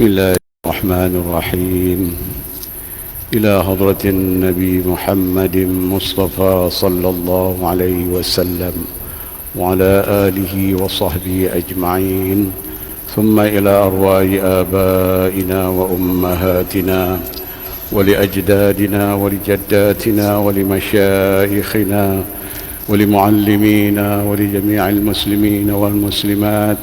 بسم الله الرحمن الرحيم. إلى حضرة النبي محمد مصطفى صلى الله عليه وسلم وعلى آله وصحبه أجمعين. ثم إلى أرواح آبائنا وأمهاتنا ولأجدادنا ولجداتنا ولمشايخنا ولمعلمينا ولجميع المسلمين والمسلمات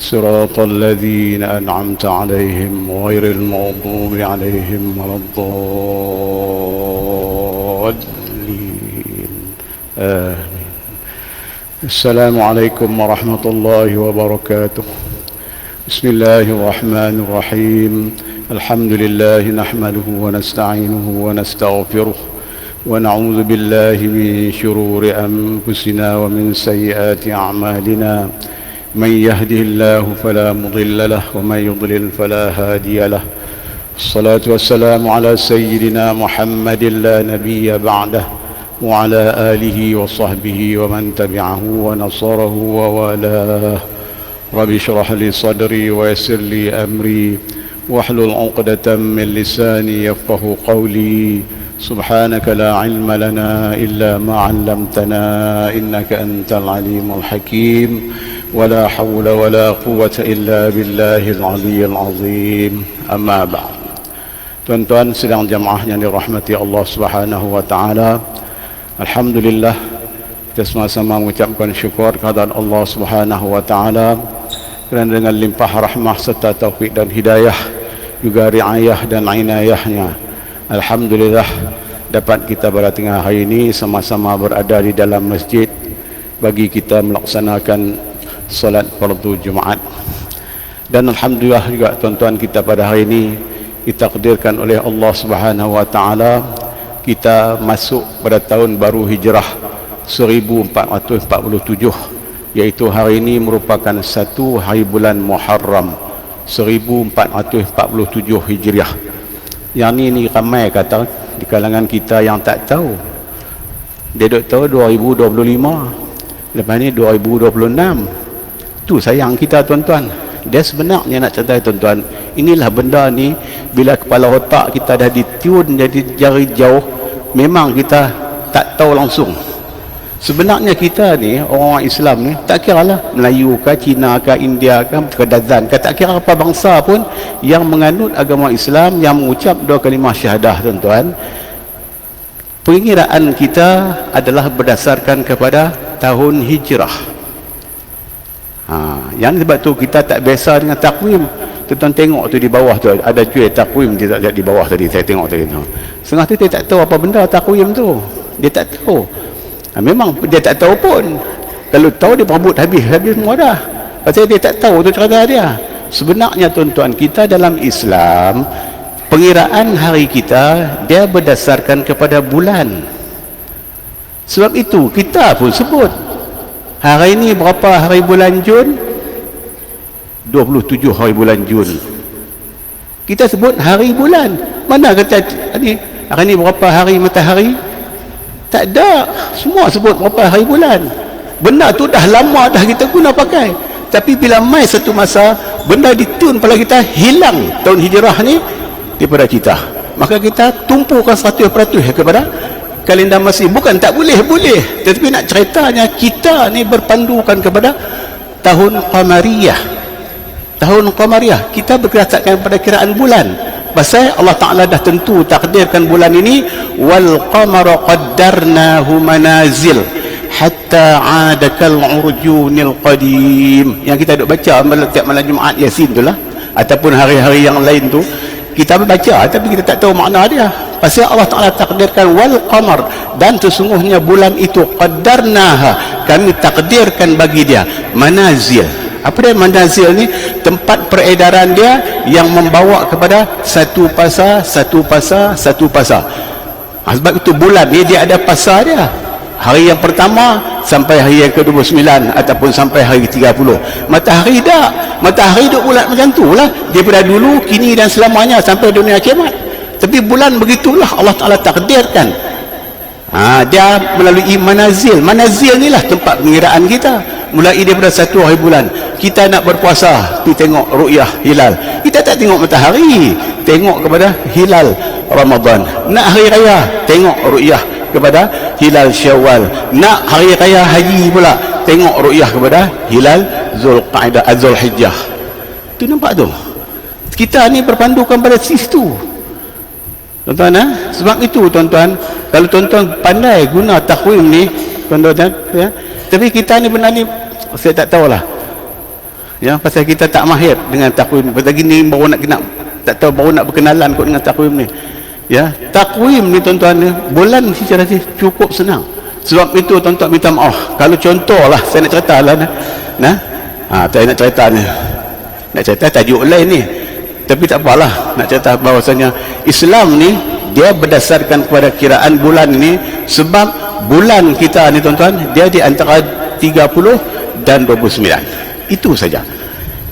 صراط الذين أنعمت عليهم غير المغضوب عليهم ولا الضالين. آمين. السلام عليكم ورحمة الله وبركاته. بسم الله الرحمن الرحيم. الحمد لله نحمده ونستعينه ونستغفره ونعوذ بالله من شرور أنفسنا ومن سيئات أعمالنا. من يهده الله فلا مضل له ومن يضلل فلا هادي له. الصلاة والسلام على سيدنا محمد لا نبي بعده وعلى آله وصحبه ومن تبعه ونصره ووالاه. رب اشرح لي صدري ويسر لي أمري واحلل عقدة من لساني يفقه قولي. سبحانك لا علم لنا إلا ما علمتنا إنك أنت العليم الحكيم. ولا حول ولا قوة إلا بالله العلي العظيم أما بعد Tuan-tuan sedang jamaah yang dirahmati Allah Subhanahu wa taala. Alhamdulillah kita sama-sama mengucapkan syukur kepada Allah Subhanahu wa taala kerana dengan limpah rahmah serta taufik dan hidayah juga riayah dan inayahnya Alhamdulillah dapat kita pada tengah hari ini sama-sama berada di dalam masjid bagi kita melaksanakan solat fardu Jumaat. Dan alhamdulillah juga tuan-tuan kita pada hari ini ditakdirkan oleh Allah Subhanahu wa taala kita masuk pada tahun baru Hijrah 1447 iaitu hari ini merupakan satu hari bulan Muharram 1447 Hijriah. Yang ni ni ramai kata di kalangan kita yang tak tahu. Dia duk tahu 2025. Lepas ni 2026. Tu sayang kita tuan-tuan. Dia sebenarnya nak cerita tuan-tuan, inilah benda ni bila kepala otak kita dah ditune jadi jari jauh, memang kita tak tahu langsung. Sebenarnya kita ni orang Islam ni tak kira lah Melayu ke Cina ke India ke Kedazan ke tak kira apa bangsa pun yang menganut agama Islam yang mengucap dua kalimah syahadah tuan-tuan pengiraan kita adalah berdasarkan kepada tahun hijrah ha, yang sebab tu kita tak biasa dengan takwim. Tuan-tuan tengok tu di bawah tu ada jual takwim di, di bawah tadi saya tengok tadi tu. Setengah tu dia tak tahu apa benda takwim tu. Dia tak tahu. Ha, memang dia tak tahu pun. Kalau tahu dia berebut habis habis semua dah. Pasal dia tak tahu tu cerita dia. Sebenarnya tuan-tuan kita dalam Islam pengiraan hari kita dia berdasarkan kepada bulan. Sebab itu kita pun sebut hari ini berapa hari bulan Jun? 27 hari bulan Jun. Kita sebut hari bulan. Mana kata hari, hari ini berapa hari matahari? Tak ada. Semua sebut berapa hari bulan. Benda tu dah lama dah kita guna pakai. Tapi bila mai satu masa benda ditun pada kita hilang tahun hijrah ni daripada kita. Maka kita tumpukan 100% kepada kalender masih. Bukan tak boleh boleh. Tetapi nak ceritanya kita ni berpandukan kepada tahun qamariyah. Tahun qamariyah. Kita berdasarkan pada kiraan bulan. Pasal Allah Ta'ala dah tentu takdirkan bulan ini wal qamara qaddarnahu manazil hatta adakal urjunil qadim. Yang kita duk baca tiap malam Jumaat Yasin tu lah. Ataupun hari-hari yang lain tu. Kita baca tapi kita tak tahu makna dia pasal Allah Ta'ala takdirkan wal qamar dan sesungguhnya bulan itu qaddarnaha. Kami takdirkan bagi dia manazil. Apa dia manazil ni? Tempat peredaran dia yang membawa kepada satu pasar satu pasar satu pasar. Ha, sebab itu bulan ni dia ada pasar dia. Hari yang pertama sampai hari yang ke-29 ataupun sampai hari 30 matahari tak. Matahari duk bulat macam tu lah. Daripada dulu kini dan selamanya sampai dunia kiamat tapi bulan begitulah Allah Ta'ala takdirkan. Ha, dia melalui manazil. Manazil ni lah tempat pengiraan kita. Mulai daripada satu hari bulan kita nak berpuasa pergi tengok ru'yah hilal. Kita tak tengok matahari tengok kepada hilal Ramadan. Nak hari raya tengok ru'yah kepada hilal syawal. Nak hari raya haji pula tengok ru'yah kepada hilal zulqaidah azul hijjah tu nampak tu? Kita ni berpandukan pada situ tuan-tuan eh? sebab itu tuan-tuan kalau tuan-tuan pandai guna takwim ni tuan-tuan ya. Tapi kita ni benar ni saya tak tahulah. Ya pasal kita tak mahir dengan takwim. Lagi ni baru nak kena tak tahu baru nak berkenalan kot dengan takwim ni. Ya takwim ni tuan-tuan ni bulan secara cukup senang. Sebab itu tuan-tuan minta maaf. Kalau contoh lah saya nak cerita lah nah, nah? Ha, saya nak cerita ni. Nak cerita tajuk lain ni tapi tak apalah nak cerita bahawasanya Islam ni dia berdasarkan kepada kiraan bulan ini sebab bulan kita ni tuan-tuan dia di antara 30 dan 29 itu saja.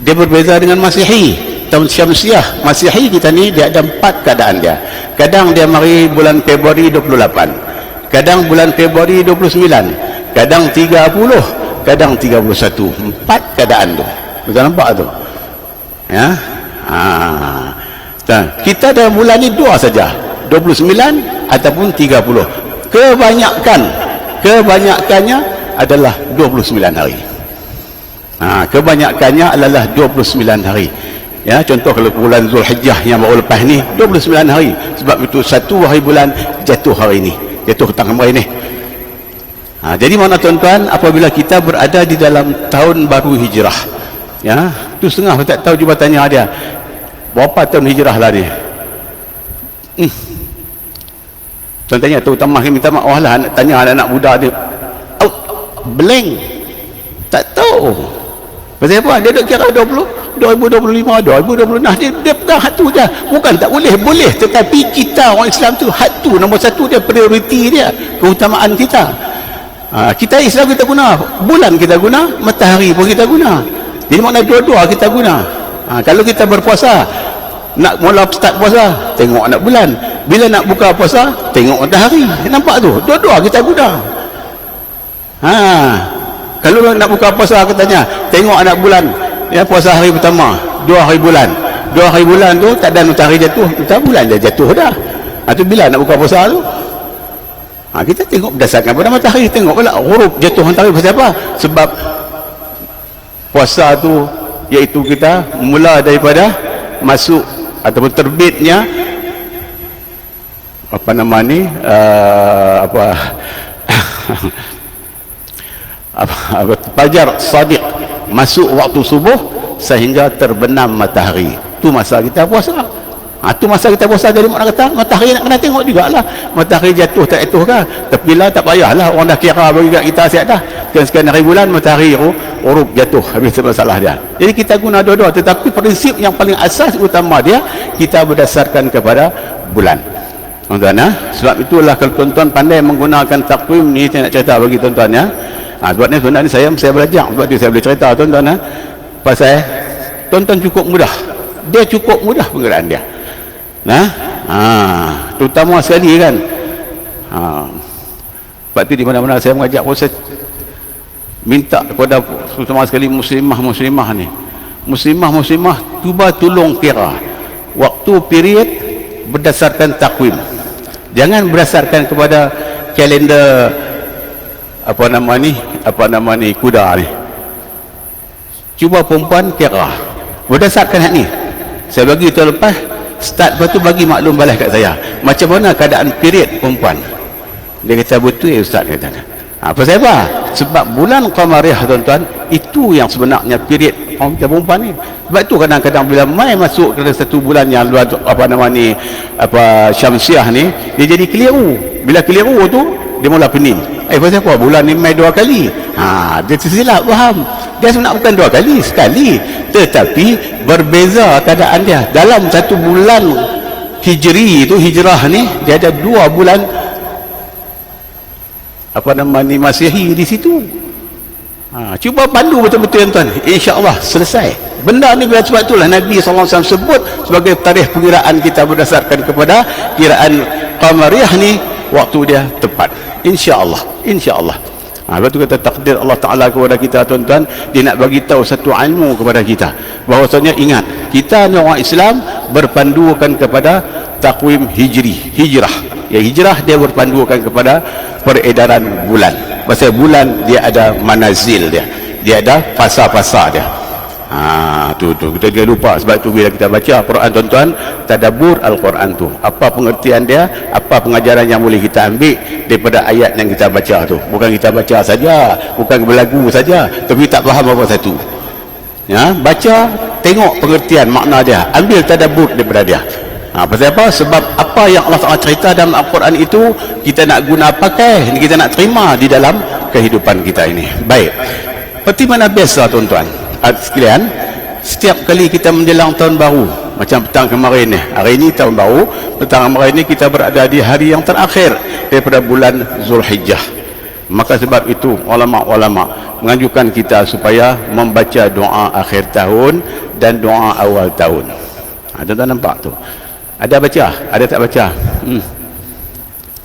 Dia berbeza dengan Masihi. Tahun Syamsiah Masihi kita ni dia ada empat keadaan dia. Kadang dia mari bulan Februari 28 kadang bulan Februari 29 kadang 30 kadang 31 empat keadaan tu. Betul nampak tu? Ya ha. kita dalam bulan ni dua saja. 29 ataupun 30 kebanyakan kebanyakannya adalah 29 hari. Ha, kebanyakannya adalah 29 hari. Ya contoh kalau bulan Zulhijjah yang baru lepas ni 29 hari. Sebab itu satu hari bulan jatuh hari ini jatuh tanggal hari ini ha, jadi mana tuan-tuan apabila kita berada di dalam tahun baru hijrah ya tu setengah saya tak tahu jubatannya ada berapa tahun hijrah lah ni hmm. tuan tanya terutama minta maaf. Lah nak tanya anak-anak muda dia. Oh, blank. Tak tahu. Pasal apa? Dia duk kira 20 2025 2026 dia, dia pegang hat tu je. Bukan tak boleh boleh. Tetapi kita orang Islam tu hat tu. Nombor satu dia prioriti dia. Keutamaan kita. Ha, kita Islam kita guna. Bulan kita guna matahari pun kita guna jadi makna dua-dua kita guna. Ha, kalau kita berpuasa nak mula start puasa tengok anak bulan. Bila nak buka puasa tengok matahari nampak tu? Dua-dua kita guna. Ha, kalau nak buka puasa katanya tengok anak bulan. Ya puasa hari pertama dua hari bulan. Dua hari bulan tu tak ada matahari jatuh. Matahari bulan dia jatuh dah. Ha, tu bila nak buka puasa tu? Ha, kita tengok berdasarkan pada matahari. Tengok pula huruf jatuh matahari pasal apa? Sebab puasa tu iaitu kita mula daripada masuk ataupun terbitnya apa nama ni uh, apa apa, fajar sadiq masuk waktu subuh sehingga terbenam matahari. Tu masa kita puasa. Ha, tu masa kita puasa dari mana kata matahari nak kena tengok jugalah. Matahari jatuh tak jatuh kan tapi lah tak payahlah. Orang dah kira bagi kita siap dah kan sekian hari bulan matahari urut jatuh. Habis masalah dia. Jadi kita guna dua-dua. Tetapi prinsip yang paling asas utama dia kita berdasarkan kepada bulan. Tuan-tuan ya? Sebab itulah kalau tuan-tuan pandai menggunakan takwim ni saya nak cerita bagi tuan-tuan ya? Ha, sebab ni tuan-tuan saya, saya belajar. Sebab tu saya boleh cerita tuan-tuan ya? Pasal tuan-tuan cukup mudah. Dia cukup mudah penggunaan dia. Nah, ha, terutama sekali kan. Ha. Sebab tu di mana-mana saya mengajak proses minta kepada terutama sekali muslimah-muslimah ni. Muslimah-muslimah cuba tolong kira waktu period berdasarkan takwim. Jangan berdasarkan kepada kalender apa nama ni, apa nama ni kuda ni. Cuba perempuan kira berdasarkan hak ni. Saya bagi tu lepas start lepas tu bagi maklum balas kat saya macam mana keadaan period perempuan dia kata betul ya ustaz kata ha, apa saya apa? Sebab bulan Qamariyah tuan-tuan itu yang sebenarnya period orang kita perempuan ni. Sebab tu kadang-kadang bila mai masuk ke satu bulan yang luar apa nama ni apa syamsiah ni dia jadi keliru bila keliru tu dia mula pening. Eh pasal apa? Bulan ni mai dua kali. Ha, dia tersilap faham? Dia sunat bukan dua kali sekali. Tetapi berbeza keadaan dia. Dalam satu bulan hijri itu hijrah ni dia ada dua bulan apa nama ni masihi di situ? Ha, cuba pandu betul-betul tuan insyaAllah selesai. Benda ni sebab itulah Nabi SAW sebut sebagai tarikh pengiraan kita berdasarkan kepada kiraan qamariyah ni waktu dia tepat. insyaAllah insyaAllah. Ha, lepas tu kata takdir Allah Ta'ala kepada kita tuan-tuan dia nak bagi tahu satu ilmu kepada kita. Bahawasanya ingat kita ni orang Islam berpandukan kepada takwim hijri hijrah ya hijrah dia berpandukan kepada peredaran bulan. Pasal bulan dia ada manazil dia. Dia ada fasa-fasa dia. Ha, tu tu. Kita jangan lupa. Sebab tu bila kita baca Al-Quran tuan-tuan tadabbur Al-Quran tu. Apa pengertian dia apa pengajaran yang boleh kita ambil daripada ayat yang kita baca tu. Bukan kita baca saja bukan berlagu saja tapi tak faham apa satu. Ya baca tengok pengertian makna dia. Ambil tadabbur daripada dia ha, pasal apa? Sebab apa yang Allah Taala cerita dalam Al-Quran itu kita nak guna pakai kita nak terima di dalam kehidupan kita ini. Baik. Seperti mana biasa tuan-tuan? Sekalian setiap kali kita menjelang tahun baru macam petang kemarin ni hari ini tahun baru petang kemarin ni kita berada di hari yang terakhir daripada bulan Zulhijjah. Maka sebab itu ulama-ulama menganjurkan kita supaya membaca doa akhir tahun dan doa awal tahun. Ha, tuan-tuan nampak tu ada baca? Ada tak baca? Hmm.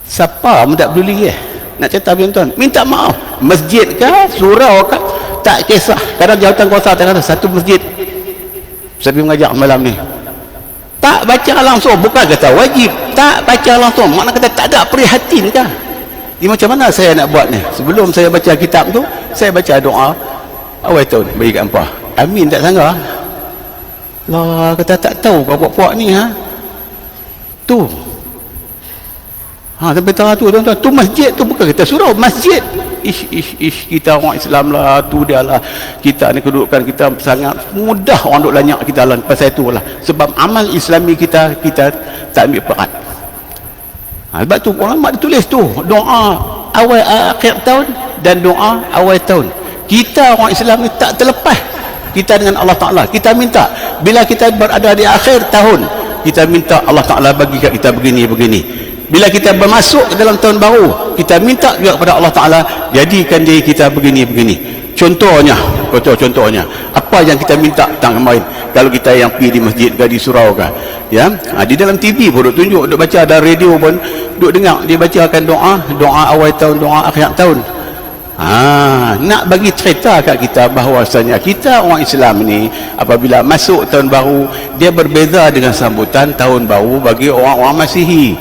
siapa pun tak peduli eh nak cerita tuan-tuan minta maaf. Masjid kah surau kah tak kisah. Kadang jawatan kuasa tak kata satu masjid. Saya mengajak malam ni. Tak baca langsung. Bukan kata wajib. Tak baca langsung. Makna kata tak ada prihatin kah ini macam mana saya nak buat ni? Sebelum saya baca kitab tu saya baca doa. Awal tahun bagi kat amin tak sangka. Lah kata tak tahu kau buat-buat ni ha tu ha sampai tengah tu tuan-tuan tu masjid tu bukan kita surau masjid. Ish ish ish kita orang Islam lah tu dia lah. Kita ni kedudukan kita sangat mudah orang duk lanyak kita lah pasal itu lah. Sebab amal islami kita kita tak ambil perat. Ha, sebab tu ulama dia tulis tu doa awal akhir tahun dan doa awal tahun. Kita orang Islam ni tak terlepas kita dengan Allah Ta'ala. Kita minta bila kita berada di akhir tahun kita minta Allah Ta'ala bagi kita begini-begini bila kita bermasuk ke dalam tahun baru kita minta juga kepada Allah Ta'ala jadikan diri kita begini-begini contohnya contoh contohnya apa yang kita minta tentang kemarin? Kalau kita yang pergi di masjid ke di surau ke ya? Ha, di dalam TV pun duk tunjuk duk baca ada radio pun duk dengar dia bacakan doa doa awal tahun doa akhir tahun Ha, nak bagi cerita kat kita bahawasanya kita orang Islam ni apabila masuk tahun baru dia berbeza dengan sambutan tahun baru bagi orang-orang Masihi.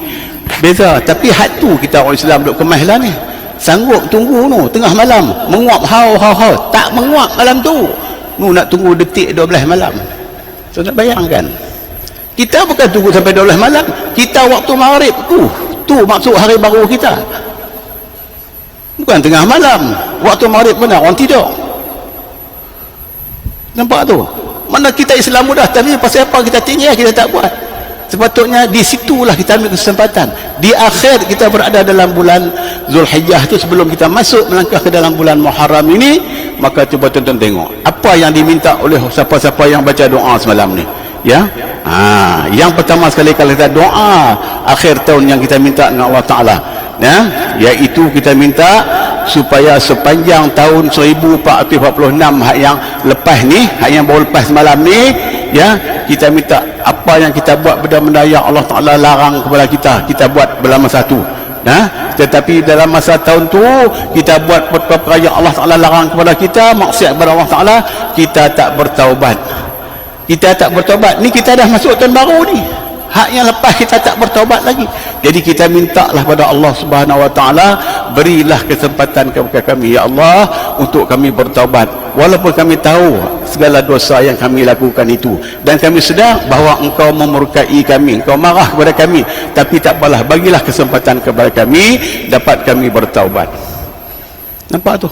Beza tapi hat tu kita orang Islam duk kemas lah ni sanggup tunggu tu tengah malam menguap hau hau hau tak menguap malam tu. Nu nak tunggu detik 12 malam. So nak bayangkan kita bukan tunggu sampai 12 malam kita waktu maghrib tu tu maksud hari baru kita bukan tengah malam. Waktu maghrib mana orang tidur. Nampak tu? Mana kita Islam mudah tapi pasal apa kita tinggal kita tak buat? Sepatutnya di situlah kita ambil kesempatan. Di akhir kita berada dalam bulan Zulhijjah itu sebelum kita masuk melangkah ke dalam bulan Muharram ini maka cuba tonton tengok. Apa yang diminta oleh siapa-siapa yang baca doa semalam ni? Ya? Ha, yang pertama sekali kalau kita doa akhir tahun yang kita minta dengan Allah Ta'ala ya, iaitu kita minta supaya sepanjang tahun 1446 hak yang lepas ni yang baru lepas semalam ni ya kita minta apa yang kita buat benda-benda yang Allah Ta'ala larang kepada kita kita buat dalam masa tu. Nah, tetapi dalam masa tahun tu kita buat perkara yang Allah Ta'ala larang kepada kita maksiat kepada Allah Ta'ala kita tak bertaubat. Kita tak bertaubat. Ni kita dah masuk tahun baru ni. Hak yang lepas kita tak bertaubat lagi jadi kita minta lah kepada Allah subhanahu wa ta'ala berilah kesempatan kepada kami ya Allah untuk kami bertaubat. Walaupun kami tahu segala dosa yang kami lakukan itu dan kami sedar bahawa engkau memurkai kami engkau marah kepada kami tapi tak apalah bagilah kesempatan kepada kami dapat kami bertaubat. Nampak tu?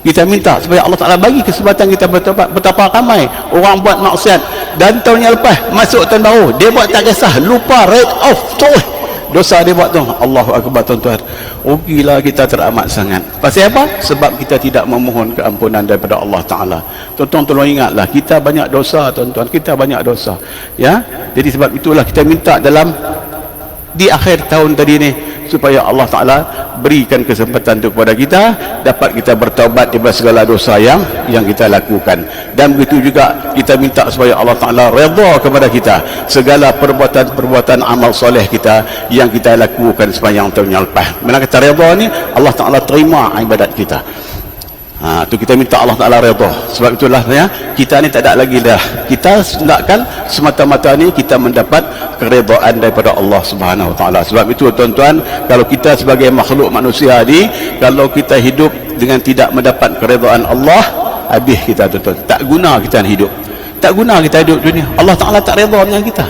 Kita minta supaya Allah Ta'ala bagi kesempatan kita bertobat betapa ramai orang buat maksiat. Dan tahun yang lepas masuk tahun baru. Dia buat tak kisah lupa rate off tu dosa dia buat tu. Allahu Akbar tuan-tuan. Rugilah kita teramat sangat. Pasal apa? sebab kita tidak memohon keampunan daripada Allah Ta'ala. Tuan-tuan tolong ingatlah kita banyak dosa tuan-tuan. Kita banyak dosa. Ya? Jadi sebab itulah kita minta dalam di akhir tahun tadi ni supaya Allah Ta'ala berikan kesempatan itu kepada kita dapat kita bertaubat daripada segala dosa yang yang kita lakukan. Dan begitu juga kita minta supaya Allah Ta'ala redha kepada kita segala perbuatan-perbuatan amal soleh kita yang kita lakukan sepanjang tahun yang lepas. Mana kata redha ni Allah Ta'ala terima ibadat kita Ha, tu kita minta Allah Taala redha. Sebab itulah ya, kita ni tak ada lagi dah. Kita hendakkan semata-mata ni kita mendapat keredaan daripada Allah Subhanahu taala. Sebab itu tuan-tuan, kalau kita sebagai makhluk manusia ni, kalau kita hidup dengan tidak mendapat keredaan Allah, habis kita tuan-tuan. Tak guna kita hidup. Tak guna kita hidup dunia. Allah Taala tak redha dengan kita.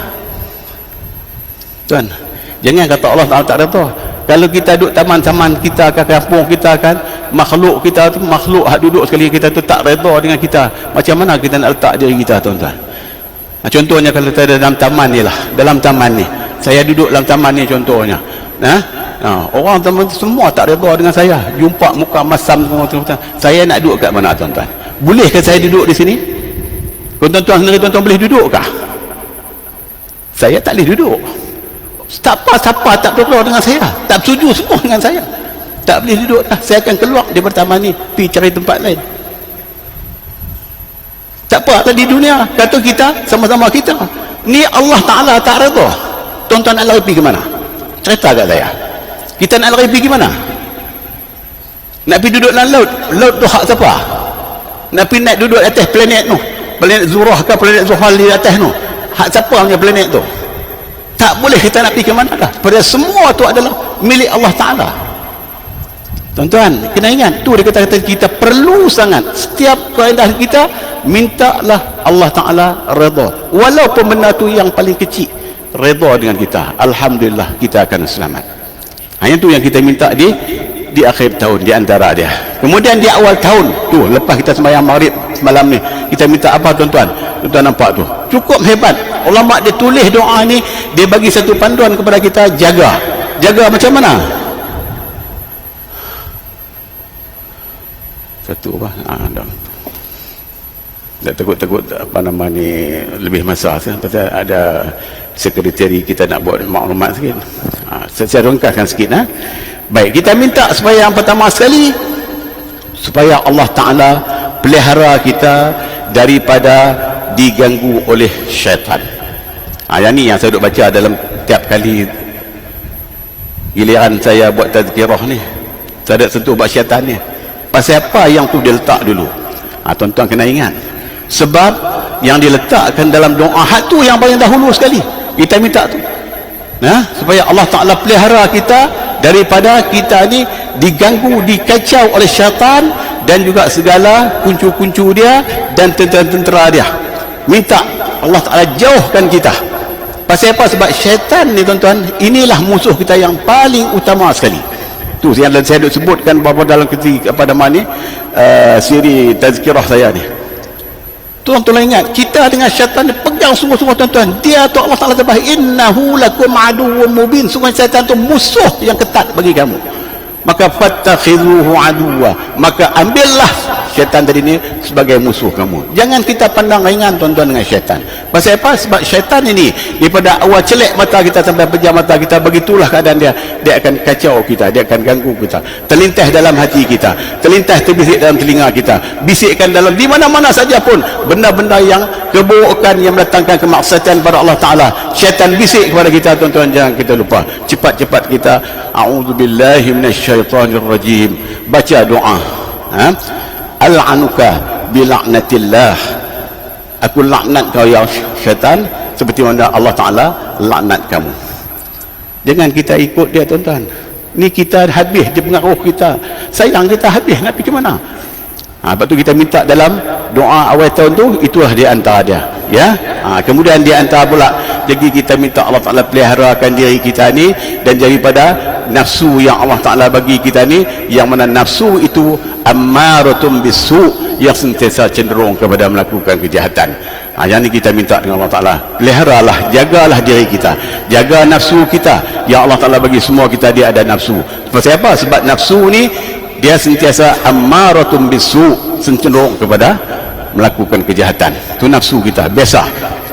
Tuan, jangan kata Allah Taala tak redha kalau kita duduk taman-taman kita ke kampung kita kan makhluk kita tu makhluk hak duduk sekali kita tu tak redha dengan kita. Macam mana kita nak letak diri kita tuan-tuan? Contohnya kalau kita dalam taman ni lah dalam taman ni. Saya duduk dalam taman ni contohnya. Nah ha? orang teman semua tak redha dengan saya. Jumpa muka masam semua tuan-tuan. Saya nak duduk kat mana tuan-tuan? Boleh ke saya duduk di sini? Tuan-tuan sendiri tuan-tuan boleh duduk kah? Saya tak boleh duduk siapa-siapa tak perlu dengan saya. Tak setuju semua dengan saya. Tak boleh duduk. Dah saya akan keluar di pertama ni pergi cari tempat lain. Tak apa di dunia kata kita sama-sama kita. Ni Allah Ta'ala tak reda. Tuan-tuan nak lari pergi ke mana? Cerita kat saya kita nak lari pergi ke mana? Nak pergi duduk dalam laut. Laut tu hak siapa? Nak pergi nak duduk atas planet tu? Planet Zurah ke planet Zuhal di atas tu? Hak siapa punya planet tu tak boleh kita nak pergi ke mana dah pada semua tu adalah milik Allah Ta'ala. Tuan-tuan kena ingat tu dia kata-kata kita perlu sangat. Setiap keadaan kita mintalah Allah Ta'ala redha. Walaupun benda tu yang paling kecil redha dengan kita. Alhamdulillah kita akan selamat. Hanya tu yang kita minta di di akhir tahun di antara dia. Kemudian di awal tahun tu lepas kita sembahyang maghrib malam ni kita minta apa tuan-tuan? Tuan-tuan nampak tu? Cukup hebat. Ulama dia tulis doa ni dia bagi satu panduan kepada kita jaga. Jaga macam mana? Satu apa? Ha, dah. tak takut-takut apa nama ni lebih masa pasal ada sekretari kita nak buat maklumat sikit. Ha, saya ringkaskan sikit ha? Baik kita minta supaya yang pertama sekali supaya Allah Ta'ala pelihara kita daripada diganggu oleh syaitan. Ha, yang ni yang saya duduk baca dalam tiap kali giliran saya buat tazkirah ni. Saya ada sentuh buat syaitan ni. Pasal apa yang tu dia letak dulu? Ha, tuan-tuan kena ingat. Sebab yang diletakkan dalam doa hak tu yang paling dahulu sekali. Kita minta tu. Nah, supaya Allah Ta'ala pelihara kita daripada kita ni diganggu dikacau oleh syaitan dan juga segala kuncu-kuncu dia dan tentera-tentera dia. Minta Allah Ta'ala jauhkan kita. Pasal apa? sebab syaitan ni tuan-tuan inilah musuh kita yang paling utama sekali. Tu yang saya duk sebutkan beberapa dalam ketika apa nama ni uh, siri tazkirah saya ni tuan-tuan ingat kita dengan syaitan ni pegang sungguh-sungguh tuan-tuan. Dia tu Allah Ta'ala sebab innahu lakum aduwwum mubin. Sungguh syaitan tu musuh yang ketat bagi kamu maka fattakhidhuhu aduwa. Maka ambillah syaitan tadi ni sebagai musuh kamu. Jangan kita pandang ringan tuan-tuan dengan syaitan. Pasal apa? sebab syaitan ini daripada awal celek mata kita sampai pejam mata kita begitulah keadaan dia. Dia akan kacau kita dia akan ganggu kita. Terlintas dalam hati kita terlintas terbisik dalam telinga kita bisikkan dalam di mana-mana saja pun. Benda-benda yang keburukan yang mendatangkan kemaksatan kepada Allah Ta'ala syaitan bisik kepada kita tuan-tuan jangan kita lupa. Cepat-cepat kita a'udzubillahi minasyaitanirrajim baca doa ha? al'anuka bila'natillah aku laknat kau ya syaitan seperti mana Allah Ta'ala laknat kamu. Jangan kita ikut dia tuan-tuan. Ni kita habis dia pengaruh kita. Sayang kita habis nak pergi ke mana? Ha, sebab tu kita minta dalam doa awal tahun tu itulah di antara dia ya? Ha, kemudian di antara pula jadi kita minta Allah Ta'ala peliharakan diri kita ni dan daripada nafsu yang Allah Ta'ala bagi kita ni yang mana nafsu itu ammaratum bisu yang sentiasa cenderung kepada melakukan kejahatan. Ha, yang ni kita minta dengan Allah Ta'ala peliharalah jagalah diri kita. Jaga nafsu kita. Ya Allah Ta'ala bagi semua kita dia ada nafsu. Sebab apa? sebab nafsu ni dia sentiasa ammaratun bisu cenderung kepada melakukan kejahatan. Itu nafsu kita biasa.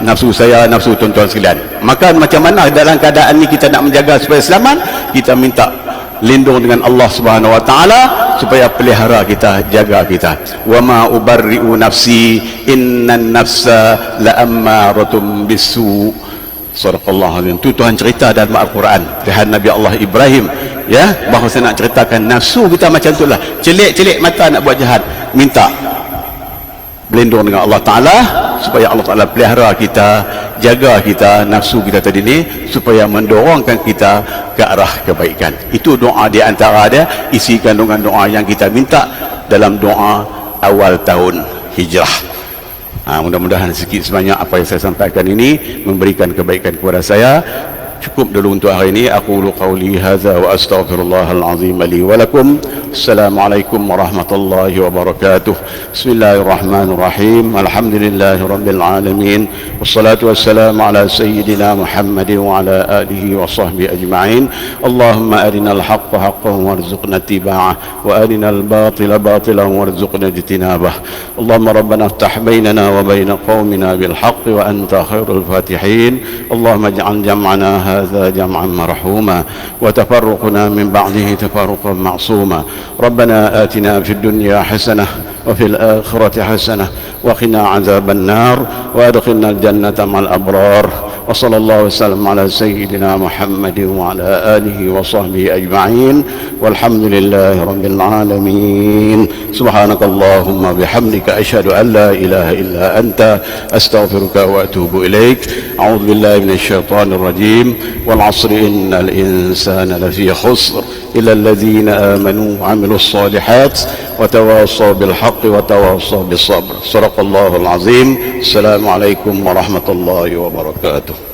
Nafsu saya nafsu tuan-tuan sekalian. Maka macam mana dalam keadaan ni kita nak menjaga supaya selamat kita minta lindung dengan Allah Subhanahu wa taala supaya pelihara kita jaga kita wa ma ubarri'u nafsi innan nafsa la ammaratun bisu Sadaqallah azim. Tu Tuhan cerita dalam Al-Quran. Tuhan Nabi Allah Ibrahim. Ya. Bahawa saya nak ceritakan nafsu kita macam tu lah. Celik-celik mata nak buat jahat. Minta. Berlindung dengan Allah Ta'ala. Supaya Allah Ta'ala pelihara kita. Jaga kita. Nafsu kita tadi ni. Supaya mendorongkan kita ke arah kebaikan. Itu doa di antara dia. Isi kandungan doa yang kita minta. Dalam doa awal tahun hijrah. Ha, mudah-mudahan sikit sebanyak apa yang saya sampaikan ini memberikan kebaikan kepada saya. Cukup dulu untuk hari ini. Aku ulu qawli hadza wa astaghfirullahal azim li wa lakum. Assalamualaikum warahmatullahi wabarakatuh. Bismillahirrahmanirrahim. Alhamdulillahi rabbil alamin. Wassalatu wassalamu ala sayyidina Muhammad wa ala alihi wa sahbihi ajma'in. Allahumma arina al-haqqa haqqan warzuqna ittiba'ah wa arina al-batila batilan warzuqna ijtinabah. Allahumma rabbana iftah bainana wa bain qaumina bil haqqi wa anta khairul fatihin. Allahumma ij'al jam'ana jam'an marhuma wa tafarruqna min ba'dihi tafarruqan ma'suma. ربنا آتنا في الدنيا حسنة وفي الآخرة حسنة وقنا عذاب النار وأدخلنا الجنة مع الأبرار وصلى الله وسلم على سيدنا محمد وعلى آله وصحبه أجمعين والحمد لله رب العالمين. سبحانك اللهم بحمدك أشهد أن لا إله إلا أنت أستغفرك وأتوب إليك. أعوذ بالله من الشيطان الرجيم. والعصر إن الإنسان لفي خسر. إلى الذين آمنوا وعملوا الصالحات وتواصوا بالحق وتواصوا بالصبر. صدق الله العظيم. السلام عليكم ورحمة الله وبركاته.